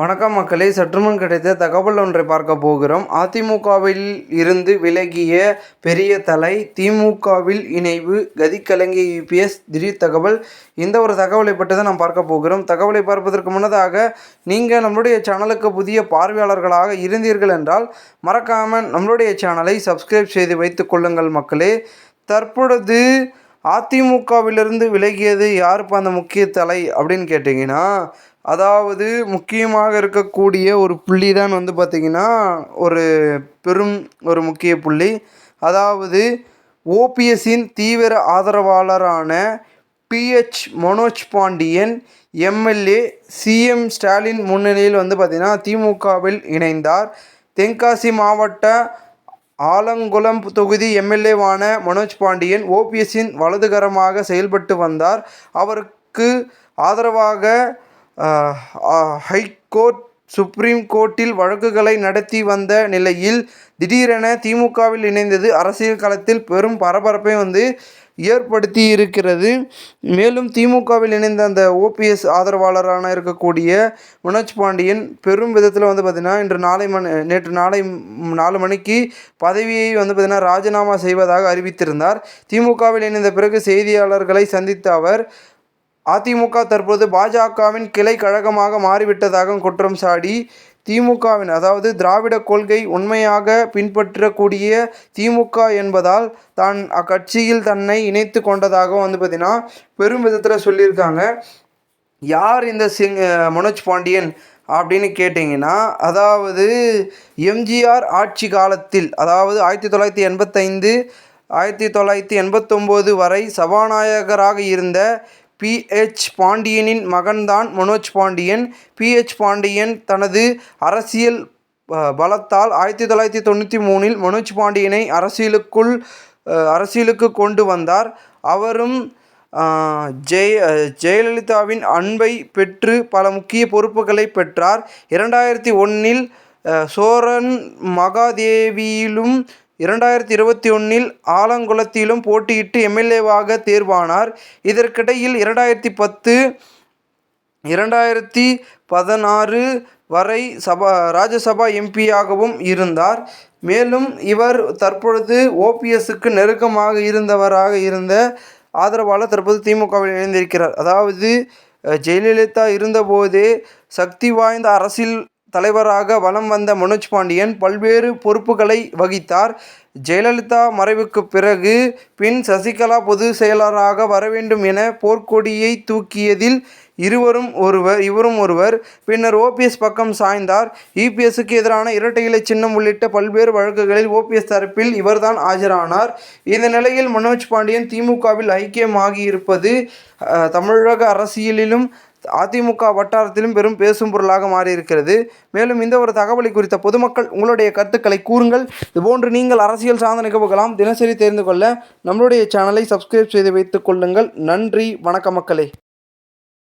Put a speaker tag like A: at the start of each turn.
A: வணக்கம் மக்களே சற்றுமுன் கிடைத்த தகவல் ஒன்றை பார்க்க போகிறோம். அதிமுகவில் இருந்து விலகிய பெரிய தலை திமுகவில் இணைவு கதிக்கலங்கி யூபிஎஸ் திடீர் தகவல். இந்த ஒரு தகவலை பற்றி தான் நாம் பார்க்க போகிறோம். தகவலை பார்ப்பதற்கு முன்னதாக நீங்கள் நம்மளுடைய சேனலுக்கு புதிய பார்வையாளர்களாக இருந்தீர்கள் என்றால் மறக்காமல் நம்மளுடைய சேனலை சப்ஸ்கிரைப் செய்து வைத்து கொள்ளுங்கள் மக்களே. தற்பொழுது அதிமுகவிலிருந்து விலகியது யாருப்பா அந்த முக்கிய தலை அப்படின்னு கேட்டிங்கன்னா அதாவது முக்கியமாக இருக்கக்கூடிய ஒரு புள்ளி தான் வந்து பார்த்திங்கன்னா ஒரு பெரும் ஒரு முக்கிய புள்ளி. அதாவது ஓபிஎஸ்ஸின் தீவிர ஆதரவாளரான P H Manoj Pandian MLA CM Stalin முன்னிலையில் வந்து பார்த்திங்கன்னா திமுகவில் இணைந்தார். தென்காசி மாவட்ட ஆலங்குளம் தொகுதி எம்எல்ஏவான மனோஜ் பாண்டியன் ஓபிஎஸ்ஸின் வலதுகரமாக செயல்பட்டு வந்தார். அவருக்கு ஆதரவாக ஹைகோர்ட் சுப்ரீம் கோர்ட்டில் வழக்குகளை நடத்தி வந்த நிலையில் திடீரென திமுகவில் இணைந்தது அரசியல் களத்தில் பெரும் பரபரப்பை வந்து ஏற்படுத்தி இருக்கிறது மேலும் திமுகவில் இணைந்த அந்த ஓபிஎஸ் ஆதரவாளரான இருக்கக்கூடிய மனோஜ் பாண்டியன் பெரும் விதத்தில் வந்து பார்த்திங்கன்னா இன்று நாளை மணி நேற்று நாளை நாலு மணிக்கு பதவியை வந்து பார்த்திங்கன்னா ராஜினாமா செய்வதாக அறிவித்திருந்தார். திமுகவில் இணைந்த பிறகு செய்தியாளர்களை சந்தித்த அவர் அதிமுக தற்போது பாஜகவின் கிளை கழகமாக மாறிவிட்டதாக குற்றம் சாடி திமுகவின் அதாவது திராவிட கொள்கை உண்மையாக பின்பற்றக்கூடிய திமுக என்பதால் தான் அக்கட்சியில் தன்னை இணைத்து கொண்டதாக வந்து பார்த்திங்கன்னா பெரும் விதத்தில் சொல்லியிருக்காங்க. யார் இந்த சிங் மனோஜ் பாண்டியன் அப்படின்னு கேட்டிங்கன்னா அதாவது எம்ஜிஆர் ஆட்சி காலத்தில் அதாவது ஆயிரத்தி தொள்ளாயிரத்தி எண்பத்தைந்து ஆயிரத்தி தொள்ளாயிரத்தி எண்பத்தொம்போது வரை சபாநாயகராக இருந்த பிஹெச் பாண்டியனின் மகன்தான் மனோஜ் பாண்டியன். பிஹெச் பாண்டியன் தனது அரசியல் பலத்தால் ஆயிரத்தி தொள்ளாயிரத்தி தொண்ணூற்றி மூணில் மனோஜ் பாண்டியனை அரசியலுக்குள் அரசியலுக்கு கொண்டு வந்தார். அவரும் ஜெய ஜெயலலிதாவின் அன்பை பெற்று பல முக்கிய பொறுப்புகளை பெற்றார். இரண்டாயிரத்தி ஒன்றில் சோரன் மகாதேவியிலும் இரண்டாயிரத்தி இருபத்தி ஒன்றில் ஆலங்குளத்திலும் போட்டியிட்டு எம்எல்ஏவாக தேர்வானார். இதற்கிடையில் இரண்டாயிரத்தி பத்து இரண்டாயிரத்தி பதினாறு வரை சபா ராஜ்யசபா எம்பியாகவும் இருந்தார். மேலும் இவர் தற்பொழுது ஓபிஎஸ்க்கு நெருக்கமாக இருந்தவராக இருந்த ஆதரவாளர் தற்போது திமுகவில் இணைந்திருக்கிறார். அதாவது ஜெயலலிதா இருந்தபோதே சக்தி வாய்ந்த அரசியல் தலைவராக வலம் வந்த மனோஜ் பாண்டியன் பல்வேறு பொறுப்புகளை வகித்தார். ஜெயலலிதா மறைவுக்கு பிறகு பின் சசிகலா பொது செயலராக வரவேண்டும் என போர்க்கொடியை தூக்கியதில் இருவரும் ஒருவர் இவரும் ஒருவர். பின்னர் ஓபிஎஸ் பக்கம் சாய்ந்தார். இபிஎஸ்க்கு எதிரான இரட்டை இலை சின்னம் உள்ளிட்ட பல்வேறு வழக்குகளில் ஓபிஎஸ் தரப்பில் இவர்தான் ஆஜரானார். இந்த நிலையில் மனோஜ் பாண்டியன் திமுகவில் ஐக்கியமாகியிருப்பது தமிழக அரசியலிலும் அதிமுக வட்டாரத்திலும் பெரும் பேசும் பொருளாக மாறியிருக்கிறது. மேலும் இந்த ஒரு தகவலை குறித்த பொதுமக்கள் உங்களுடைய கருத்துக்களை கூறுங்கள். இதுபோன்று நீங்கள் அரசியல் சார்ந்த நிகழ்வுகளாம் தினசரி தெரிந்து கொள்ள நம்மளுடைய சேனலை சப்ஸ்கிரைப் செய்து வைத்துக் கொள்ளுங்கள். நன்றி வணக்க மக்களே.